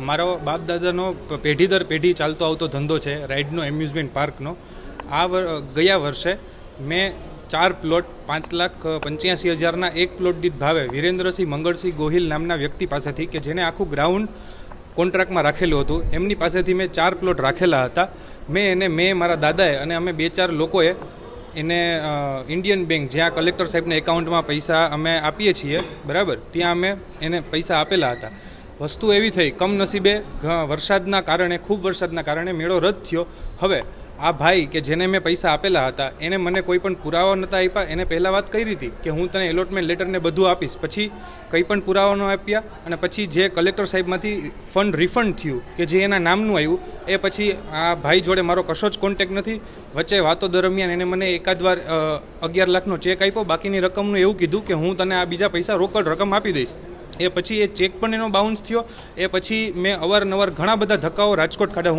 મારો બાપ દાદાનો પેઢી દર પેઢી ચાલતો આવતો ધંધો છે રાઇડનો એમ્યુઝમેન્ટ પાર્કનો. આ ગયા વર્ષે મેં ચાર પ્લોટ પાંચ લાખ પંચ્યાસી હજારના એક પ્લોટ દીઠ ભાવે વિરેન્દ્રસિંહ મંગળસિંહ ગોહિલ નામના વ્યક્તિ પાસેથી કે જેને આખું ગ્રાઉન્ડ કોન્ટ્રાક્ટમાં રાખેલું હતું, એમની પાસેથી મેં ચાર પ્લોટ રાખેલા હતા. મેં એને, મેં મારા દાદાએ અને અમે બે ચાર લોકોએ એને ઇન્ડિયન બેંક જ્યાં કલેક્ટર સાહેબના એકાઉન્ટમાં પૈસા અમે આપીએ છીએ, બરાબર? ત્યાં અમે એને પૈસા આપેલા હતા. વસ્તુ એવી થઈ, કમનસીબે વરસાદના કારણે, ખૂબ વરસાદના કારણે મેળો રદ થયો. હવે આ ભાઈ કે જેને મેં પૈસા આપેલા હતા, એને મને કોઈ પણ પુરાવા નહોતા આપ્યા. એને પહેલાં વાત કરી હતી કે હું તને એલોટમેન્ટ લેટરને બધું આપીશ. પછી કંઈ પણ પુરાવા ન આપ્યા અને પછી જે કલેક્ટર સાહેબમાંથી ફંડ રિફંડ થયું કે જે એના નામનું આવ્યું, એ પછી આ ભાઈ જોડે મારો કશો જ કોન્ટેક નથી. વચ્ચે વાતો દરમિયાન એને મને એકાદ વાર અગિયાર લાખનો ચેક આપ્યો. બાકીની રકમનું એવું કીધું કે હું તને આ બીજા પૈસા રોકડ રકમ આપી દઈશ. એ પછી એ ચેક પણ એનો બાઉન્સ થયો. એ પછી મેં અવારનવાર ઘણા બધા ધક્કાઓ રાજકોટ હું